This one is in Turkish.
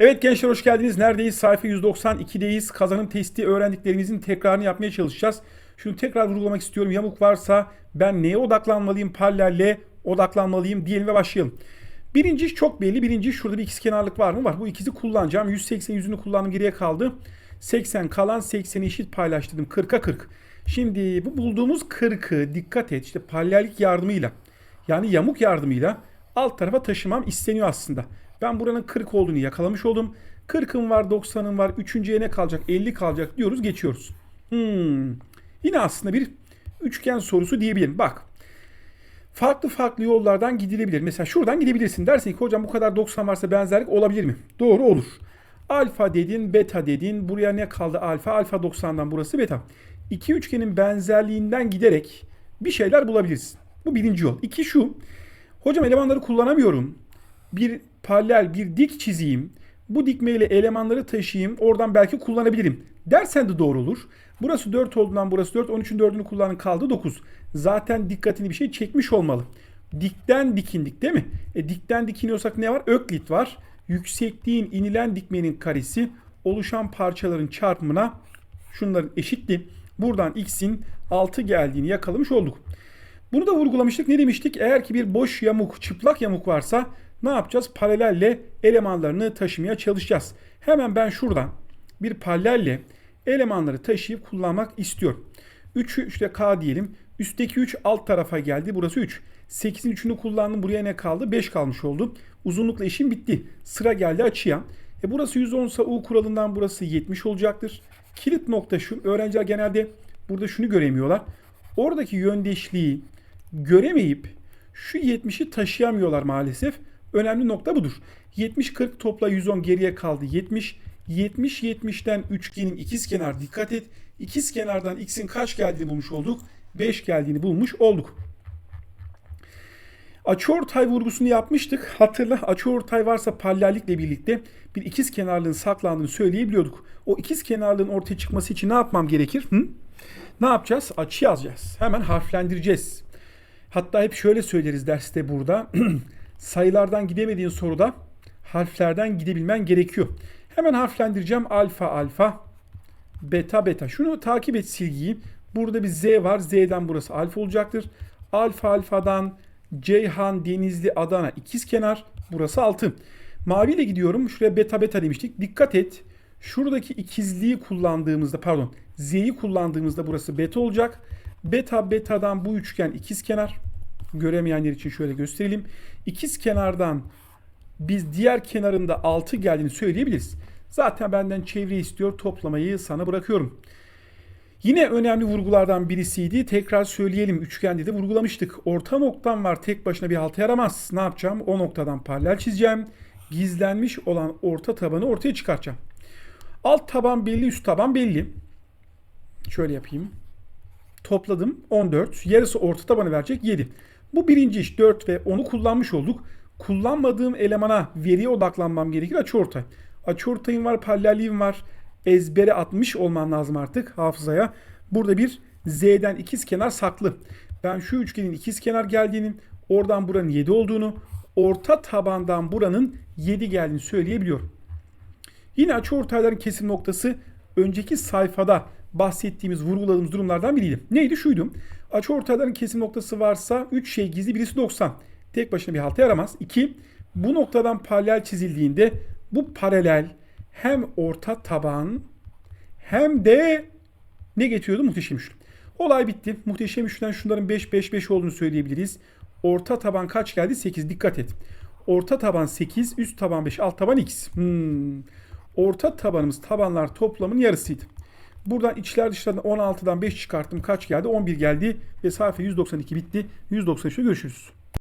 Evet gençler hoş geldiniz. Neredeyiz? Sayfa 192'deyiz. Kazanım testi öğrendiklerimizin tekrarını yapmaya çalışacağız. Şunu tekrar vurgulamak istiyorum. Yamuk varsa ben neye odaklanmalıyım? Paralelle odaklanmalıyım diyelim ve başlayalım. Birinci çok belli. Birinci şurada bir ikizkenarlık var mı? Var. Bu ikizi kullanacağım. 180 yüzünü kullandım geriye kaldı. 80 kalan 80'i eşit paylaştırdım. 40'a 40. Şimdi bu bulduğumuz 40'ı dikkat et işte paralellik yardımıyla yani yamuk yardımıyla alt tarafa taşımam isteniyor aslında. Ben buranın 40 olduğunu yakalamış oldum. 40'ım var 90'ım var. Üçüncüye ne kalacak? 50 kalacak diyoruz geçiyoruz. Hmm. Yine aslında bir üçgen sorusu diyebilirim. Bak farklı farklı yollardan gidilebilir. Mesela şuradan gidebilirsin. Dersin ki hocam bu kadar 90 varsa benzerlik olabilir mi? Doğru olur. Alfa dedin, beta dedin. Buraya ne kaldı alfa? Alfa 90'dan burası beta. İki üçgenin benzerliğinden giderek bir şeyler bulabilirsin. Bu birinci yol. İki şu. Hocam elemanları kullanamıyorum. Bir paralel, bir dik çizeyim. Bu dikmeyle elemanları taşıyayım. Oradan belki kullanabilirim. Dersen de doğru olur. Burası 4 olduğundan burası 4. 13'ün 4'ünü kullanın kaldı 9. Zaten dikkatini bir şey çekmiş olmalı. Dikten dikindik değil mi? E, dikten dikiniyorsak ne var? Öklit var. Yüksekliğin inilen dikmenin karesi oluşan parçaların çarpımına şunların eşitti. Buradan x'in 6 geldiğini yakalamış olduk. Bunu da vurgulamıştık. Ne demiştik? Eğer ki bir boş yamuk, çıplak yamuk varsa ne yapacağız? Paralelle elemanlarını taşımaya çalışacağız. Hemen ben şuradan bir paralelle elemanları taşıyıp kullanmak istiyorum. 3'ü işte K diyelim. Üstteki 3 alt tarafa geldi. Burası 3. 8'in 3'ünü kullandım. Buraya ne kaldı? 5 kalmış oldu. Uzunlukla işim bitti. Sıra geldi açıya. E burası 110 ise U kuralından burası 70 olacaktır. Kilit nokta şu. Öğrenciler genelde burada şunu göremiyorlar. Oradaki yöndeşliği göremeyip şu 70'i taşıyamıyorlar maalesef. Önemli nokta budur. 70-40 topla 110 geriye kaldı 70. 70-70'ten üçgenin ikizkenar dikkat et. İkizkenardan x'in kaç geldiğini bulmuş olduk. 5 geldiğini bulmuş olduk. Açıortay vurgusunu yapmıştık. Hatırla açıortay varsa paralellikle birlikte bir ikiz kenarlığın saklandığını söyleyebiliyorduk. O ikiz kenarlığın ortaya çıkması için ne yapmam gerekir? Hı? Ne yapacağız? Açı yazacağız. Hemen harflendireceğiz. Hatta hep şöyle söyleriz derste burada. Sayılardan gidemediğin soruda harflerden gidebilmen gerekiyor. Hemen harflendireceğim. Alfa alfa, beta beta. Şunu takip et silgiyi. Burada bir Z var. Z'den burası alfa olacaktır. Alfa alfadan Ceyhan, Denizli, Adana ikizkenar. Burası 6. Mavi ile gidiyorum. Şuraya beta beta demiştik. Dikkat et. Şuradaki ikizliği kullandığımızda pardon Z'yi kullandığımızda burası beta olacak. Beta betadan bu üçgen ikizkenar. Göremeyenler için şöyle gösterelim. İkiz kenardan biz diğer kenarında 6 geldiğini söyleyebiliriz. Zaten benden çevre istiyor. Toplamayı sana bırakıyorum. Yine önemli vurgulardan birisiydi. Tekrar söyleyelim. Üçgende de vurgulamıştık. Orta noktam var. Tek başına bir halta yaramaz. Ne yapacağım? O noktadan paralel çizeceğim. Gizlenmiş olan orta tabanı ortaya çıkartacağım. Alt taban belli, üst taban belli. Şöyle yapayım. Topladım 14. Yarısı orta tabanı verecek 7. Bu birinci iş 4 ve 10'u kullanmış olduk. Kullanmadığım elemana veriye odaklanmam gerekir. Açıortay. Açıortayım var, paralelliğim var. Ezbere atmış olman lazım artık hafızaya. Burada bir Z'den ikiz kenar saklı. Ben şu üçgenin ikiz kenar geldiğini, oradan buranın 7 olduğunu, orta tabandan buranın 7 geldiğini söyleyebiliyorum. Yine açıortayların kesim noktası önceki sayfada bahsettiğimiz, vurguladığımız durumlardan biriydi. Neydi? Şuydu. Açıortayların kesim noktası varsa 3 şey gizli birisi 90. Tek başına bir halta yaramaz. 2. Bu noktadan paralel çizildiğinde bu paralel hem orta taban hem de ne getiriyordu? Muhteşem üçlü. Olay bitti. Muhteşem üçlüden şunların 5 5 5 olduğunu söyleyebiliriz. Orta taban kaç geldi? 8. Dikkat et. Orta taban 8, üst taban 5, alt taban x. Hmm. Orta tabanımız tabanlar toplamının yarısıydı. Buradan içler dışlardan 16'dan 5 çıkarttım. Kaç geldi? 11 geldi. Ve sayfa 192 bitti. 193'te görüşürüz.